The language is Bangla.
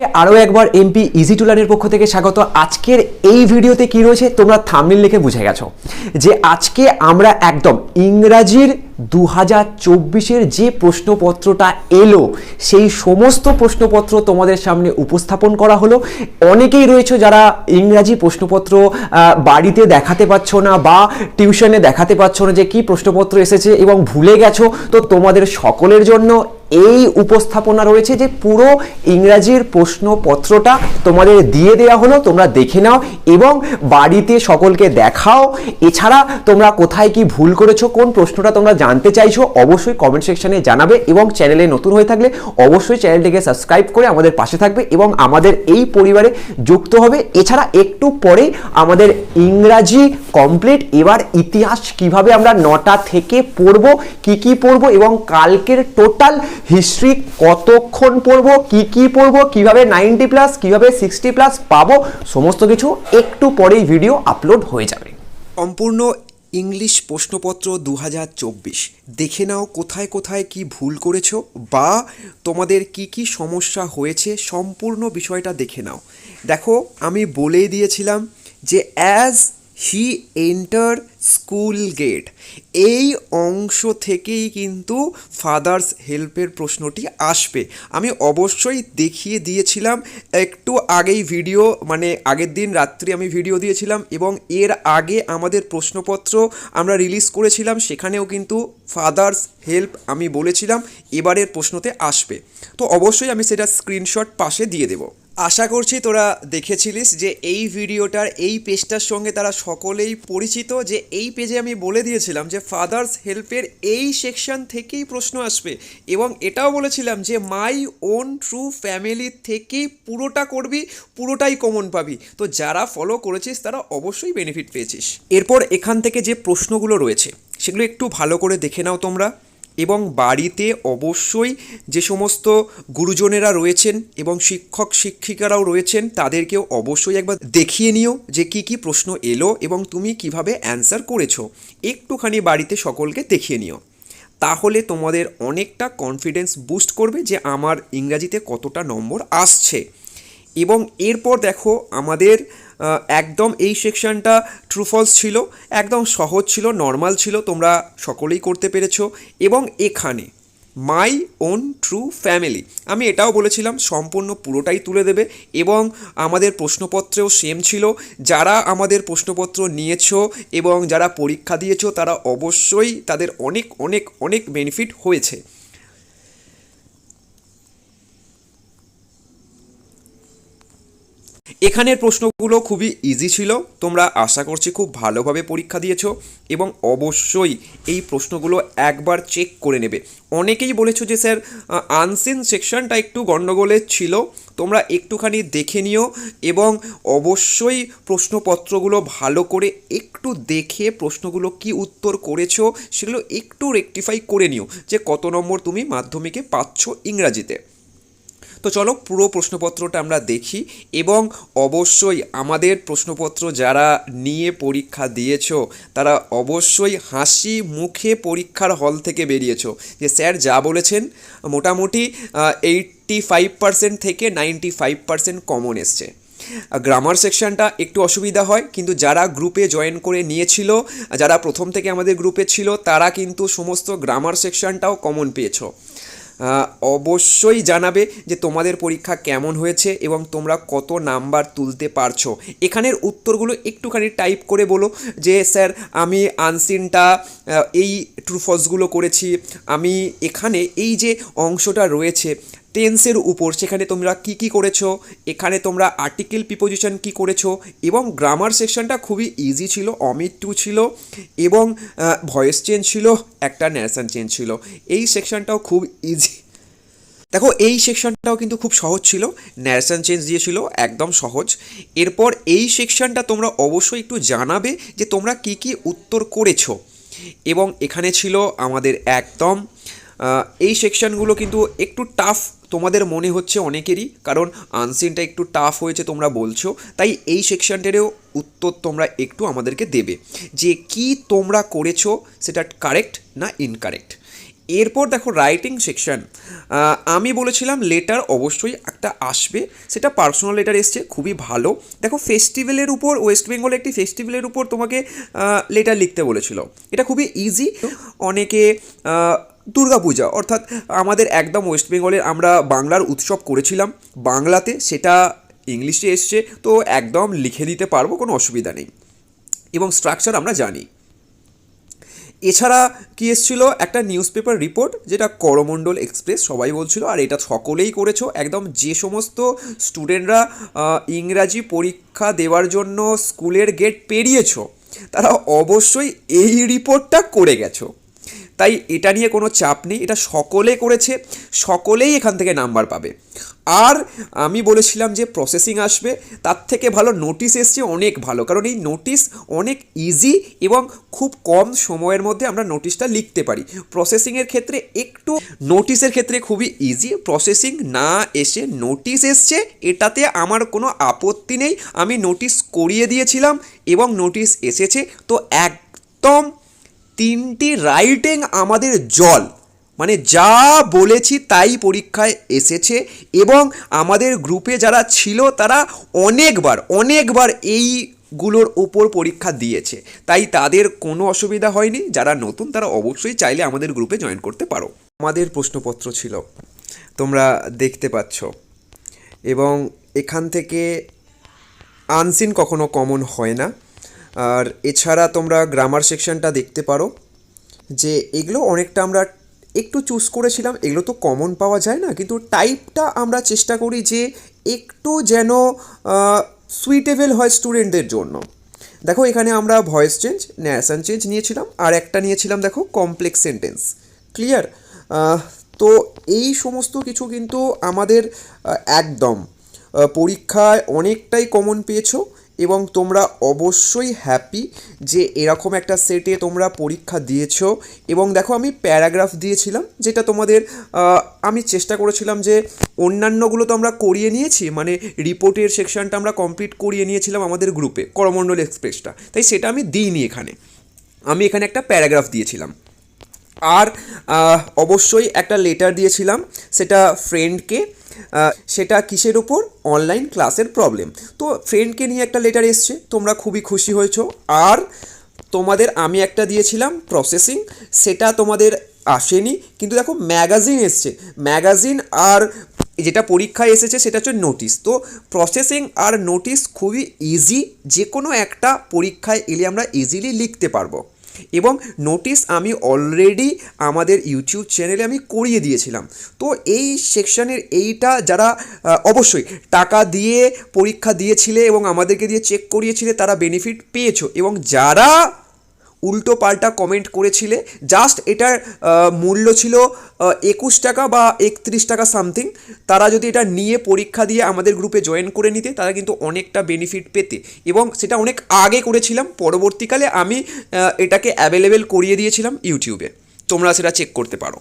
আরও একবার এমপি ইজি টুলানের পক্ষ থেকে স্বাগত। আজকের এই ভিডিওতে কি রয়েছে তোমরা থামনেল লিখে বুঝে গেছো যে আজকে আমরা একদম ইংরাজির দু হাজার চব্বিশের যে প্রশ্নপত্রটা এলো, সেই সমস্ত প্রশ্নপত্র তোমাদের সামনে উপস্থাপন করা হলো। অনেকেই রয়েছে যারা ইংরাজি প্রশ্নপত্র বাড়িতে দেখাতে পারছ না বা টিউশনে দেখাতে পারছ না যে কি প্রশ্নপত্র এসেছে এবং ভুলে গেছো, তো তোমাদের সকলের জন্য এই উপস্থাপনা রয়েছে যে পুরো ইংরাজির প্রশ্নপত্রটা তোমাদের দিয়ে দেওয়া হলো, তোমরা দেখে নাও এবং বাড়িতে সকলকে দেখাও। এছাড়া তোমরা কোথায় কি ভুল করেছ, কোন প্রশ্নটা তোমরা জানতে চাইছো, অবশ্যই কমেন্ট সেকশনে জানাবে এবং চ্যানেলে নতুন হয়ে থাকলে অবশ্যই চ্যানেলটিকে সাবস্ক্রাইব করে আমাদের পাশে থাকবে এবং আমাদের এই পরিবারে যুক্ত হবে। এছাড়া একটু পরে আমাদের ইংরাজি কমপ্লিট এবার ইতিহাস কীভাবে আমরা নটা থেকে পড়ব, কি কি পড়ব এবং কালকের টোটাল হিস্ট্রি কতক্ষণ পড়ব, কি কি পড়ব, কীভাবে নাইনটি প্লাস কীভাবে সিক্সটি প্লাস পাবো, সমস্ত কিছু একটু পরেই ভিডিও আপলোড হয়ে যাবে। সম্পূর্ণ ইংলিশ প্রশ্নপত্র দু হাজার চব্বিশ। দেখে নাও কোথায় কোথায় কি ভুল করেছ বা তোমাদের কি কি সমস্যা হয়েছে, সম্পূর্ণ বিষয়টা দেখে নাও। দেখো, আমি বলেই দিয়েছিলাম যে as he enter school gate এই অংশ থেকেই কিন্তু ফাদার্স হেল্পের প্রশ্নটি আসবে। আমি অবশ্যই দেখিয়ে দিয়েছিলাম, একটু আগেই ভিডিও মানে আগের দিন রাত্রি আমি ভিডিও দিয়েছিলাম এবং এর আগে আমাদের প্রশ্নপত্র আমরা রিলিজ করেছিলাম, সেখানেও কিন্তু ফাদার্স হেল্প আমি বলেছিলাম, এবারের প্রশ্নতে আসবে। তো অবশ্যই আমি সেটা স্ক্রিনশট পাশে দিয়ে দেবো। আশা করছি তোরা দেখেছিলিস যে এই ভিডিওটার এই পেজটার সঙ্গে তারা সকলেই পরিচিত, যে এই পেজে আমি বলে দিয়েছিলাম যে ফাদার্স হেল্পের এই সেকশন থেকেই প্রশ্ন আসবে। এবং এটাও বলেছিলাম যে মাই ওন ট্রু ফ্যামিলি থেকেই পুরোটা করবি, পুরোটাই কমন পাবি। তো যারা ফলো করেছিস, তারা অবশ্যই বেনিফিট পেয়েছিস। এরপর এখান থেকে যে প্রশ্নগুলো রয়েছে, সেগুলো একটু ভালো করে দেখে নাও তোমরা। এবং বাড়িতে অবশ্যই যে সমস্ত গুরুজনেরা রয়েছেন এবং শিক্ষক, শিক্ষিকারাও রয়েছেন, তাদেরকেও অবশ্যই একবার দেখিয়ে নিও যে কি কি প্রশ্ন এলো এবং তুমি কীভাবে অ্যান্সার করেছ। একটুখানি বাড়িতে সকলকে দেখিয়ে নিও। তাহলে তোমাদের অনেকটা কনফিডেন্স বুস্ট করবে যে আমার ইংরাজিতে কতটা নম্বর আসছে। এবং এরপর দেখো আমাদের একদম এই সেকশনটা ট্রুফলস ছিল, একদম সহজ ছিল নর্মাল ছিল, তোমরা সকলেই করতে পেরেছ। এবং এখানে মাই ওন ট্রু ফ্যামিলি আমি এটাও বলেছিলাম, সম্পূর্ণ পুরোটাই তুলে দেবে। এবং আমাদের প্রশ্নপত্রেও সেম ছিল, যারা আমাদের প্রশ্নপত্র নিয়েছো এবং যারা পরীক্ষা দিয়েছ, তারা অবশ্যই তাদের অনেক অনেক অনেক বেনিফিট হয়েছে। এখানের প্রশ্নগুলো খুবই ইজি ছিল। তোমরা আশা করছি খুব ভালোভাবে পরীক্ষা দিয়েছ এবং অবশ্যই এই প্রশ্নগুলো একবার চেক করে নেবে। অনেকেই বলেছ যে, স্যার আনসিন সেকশনটা একটু গণ্ডগোলের ছিল। তোমরা একটুখানি দেখে নিও এবং অবশ্যই প্রশ্নপত্রগুলো ভালো করে একটু দেখে প্রশ্নগুলো কি উত্তর করেছ সেগুলো একটু রেকটিফাই করে নিও যে কত নম্বর তুমি মাধ্যমিকে পাচ্ছ ইংরাজিতে। তো চলো পুরো প্রশ্নপত্রটা আমরা দেখি এবং অবশ্যই আমাদের প্রশ্নপত্র যারা নিয়ে পরীক্ষা দিয়েছ, তারা অবশ্যই হাসি মুখে পরীক্ষার হল থেকে বেরিয়েছো। যে স্যার যা বলেছেন, মোটামুটি এইটটি ফাইভ পার্সেন্ট থেকে নাইনটি ফাইভ পার্সেন্ট কমন এসছে। গ্রামার সেকশনটা একটু অসুবিধা হয়, কিন্তু যারা গ্রুপে জয়েন করে নিয়েছিল, যারা প্রথম থেকে আমাদের গ্রুপে ছিল, তারা কিন্তু সমস্ত গ্রামার সেকশনটাও কমন পেয়েছ। অবশ্যই জানাবে যে তোমাদের পরীক্ষা কেমন হয়েছে এবং তোমরা কত নাম্বার তুলতে পারছ। এখানের উত্তরগুলো একটুখানি টাইপ করে বলো যে, স্যার, আমি আনসিনটা এই ট্রুফলসগুলো করেছি। আমি এখানে এই যে অংশটা রয়েছে টেন্সের উপর সেখানে তোমরা কি কি করেছ, এখানে তোমরা আর্টিকেল প্রিপোজিশন কি করেছ এবং গ্রামার সেকশনটা খুবই ইজি ছিল অমিট টু ছিল এবং ভয়েস চেঞ্জ ছিল, একটা ন্যারেশন চেঞ্জ ছিল। এই সেকশনটাও খুব ইজি দেখো, এই সেকশনটাও কিন্তু খুব সহজ ছিল ন্যারেশন চেঞ্জ দিয়েছিল একদম সহজ। এরপর এই সেকশনটা তোমরা অবশ্যই একটু জানাবে যে তোমরা কি কি উত্তর করেছ। এবং এখানে ছিল আমাদের একদম এই সেকশনগুলো কিন্তু একটু টাফ তোমাদের মনে হচ্ছে অনেকেরই, কারণ আনসিনটা একটু টাফ হয়েছে তোমরা বলছো, তাই এই সেকশনটারও উত্তর তোমরা একটু আমাদেরকে দেবে, যে কি তোমরা করেছ সেটা কারেক্ট না ইনকারেক্ট এরপর দেখো রাইটিং সেকশন আমি বলেছিলাম লেটার অবশ্যই একটা আসবে, সেটা পার্সোনাল লেটার এসছে, খুবই ভালো। দেখো ফেস্টিভ্যালের উপর ওয়েস্ট বেঙ্গলে একটি ফেস্টিভ্যালের উপর তোমাকে লেটার লিখতে বলেছিল। এটা খুবই ইজি অনেকে দুর্গাপূজা। অর্থাৎ আমাদের একদম ওয়েস্ট বেঙ্গলের আমরা বাংলার উৎসব করেছিলাম। বাংলাতে সেটা ইংলিশে এসছে, তো একদম লিখে দিতে পারব, কোনো অসুবিধা নেই। এবং স্ট্রাকচার আমরা জানি। এছাড়া কি এসেছিল? একটা নিউজ পেপার রিপোর্ট যেটা করমণ্ডল এক্সপ্রেস সবাই বলছিল, আর এটা সকলেই করেছ। একদম যে সমস্ত স্টুডেন্টরা ইংরাজি পরীক্ষা দেওয়ার জন্য স্কুলের গেট পেরিয়েছো, তারা অবশ্যই এই রিপোর্টটা করে গেছো। তাই এটা নিয়ে কোনো চাপ নেই, এটা সকলে করেছে, সকলেই এখান থেকে নাম্বার পাবে। আর আমি বলেছিলাম যে প্রসেসিং আসবে, তার থেকে ভালো নোটিশ এসছে অনেক ভালো, কারণ এই নোটিশ অনেক ইজি এবং খুব কম সময়ের মধ্যে আমরা নোটিশটা লিখতে পারি। প্রসেসিংয়ের ক্ষেত্রে একটু নোটিশের ক্ষেত্রে খুবই ইজি প্রসেসিং না এসে নোটিশ এসছে, এটাতে আমার কোনো আপত্তি নেই, আমি নোটিশ করিয়ে দিয়েছিলাম এবং নোটিশ এসেছে, তো একদম তিনটি রাইটিং আমাদের জল। মানে যা বলেছি তাই পরীক্ষায় এসেছে এবং আমাদের গ্রুপে যারা ছিল তারা অনেকবার অনেকবার এইগুলোর ওপর পরীক্ষা দিয়েছে। তাই তাদের কোনো অসুবিধা হয়নি। যারা নতুন তারা অবশ্যই চাইলে আমাদের গ্রুপে জয়েন করতে পারো। আমাদের প্রশ্নপত্র ছিল, তোমরা দেখতে পাচ্ছ। এবং এখান থেকে আনসিন কখনো কমন হয় না। আর এছাড়া তোমরা গ্রামার সেকশনটা দেখতে পারো, যে এগুলো অনেকটা আমরা একটু চুজ করেছিলাম, এগুলো তো কমন পাওয়া যায় না, কিন্তু টাইপটা আমরা চেষ্টা করি যে একটু যেন সুইটেবল হয় স্টুডেন্টদের জন্য। দেখো, এখানে আমরা ভয়েস চেঞ্জ ন্যাশন চেঞ্জ নিয়েছিলাম, আর একটা নিয়েছিলাম, দেখো কমপ্লেক্স সেন্টেন্স ক্লিয়ার তো এই সমস্ত কিছু কিন্তু আমাদের একদম পরীক্ষায় অনেকটাই কমন পেয়েছ। এবং তোমরা অবশ্যই হ্যাপি যে এরকম একটা সেটে তোমরা পরীক্ষা দিয়েছ। এবং দেখো আমি প্যারাগ্রাফ দিয়েছিলাম, যেটা তোমাদের আমি চেষ্টা করেছিলাম যে অন্যান্যগুলো তো আমরা করিয়ে নিয়েছি মানে রিপোর্টের সেকশনটা আমরা কমপ্লিট করিয়ে নিয়েছিলাম আমাদের গ্রুপে করমণ্ডল এক্সপ্রেসটা তাই সেটা আমি দিইনি এখানে। আমি এখানে একটা প্যারাগ্রাফ দিয়েছিলাম। আর অবশ্যই একটা লেটার দিয়েছিলাম, সেটা ফ্রেন্ডকে সেটা কিসের ওপর অনলাইন ক্লাসের প্রবলেম তো ফ্রেন্ডকে নিয়ে একটা লেটার এসছে, তোমরা খুবই খুশি হয়েছো। আর, তোমাদের আমি একটা দিয়েছিলাম প্রসেসিং সেটা তোমাদের আসেনি, কিন্তু দেখো ম্যাগাজিন এসছে। ম্যাগাজিন আর যেটা পরীক্ষায় এসেছে, সেটা হচ্ছে নোটিশ তো প্রসেসিং আর নোটিশ খুবই ইজি যে কোনো একটা পরীক্ষায় এলে আমরা ইজিলি লিখতে পারব। এবং নোটিশ আমি অলরেডি আমাদের ইউটিউব চ্যানেলে আমি করিয়ে দিয়েছিলাম। তো এই সেকশনের এইটা যারা অবশ্যই টাকা দিয়ে পরীক্ষা দিয়েছিলে এবং আমাদেরকে দিয়ে চেক করিয়েছিলে, তারা বেনিফিট পেয়েছ। এবং যারা উল্টো পাল্টা কমেন্ট করেছিলে জাস্ট এটার মূল্য ছিল একুশ টাকা বা একত্রিশ টাকা সামথিং তারা যদি এটা নিয়ে পরীক্ষা দিয়ে আমাদের গ্রুপে জয়েন করে নিতে, তারা কিন্তু অনেকটা বেনিফিট পেতে। এবং সেটা অনেক আগে করেছিলাম, পরবর্তীকালে আমি এটাকে অ্যাভেলেবেল করিয়ে দিয়েছিলাম ইউটিউবে তোমরা সেটা চেক করতে পারো।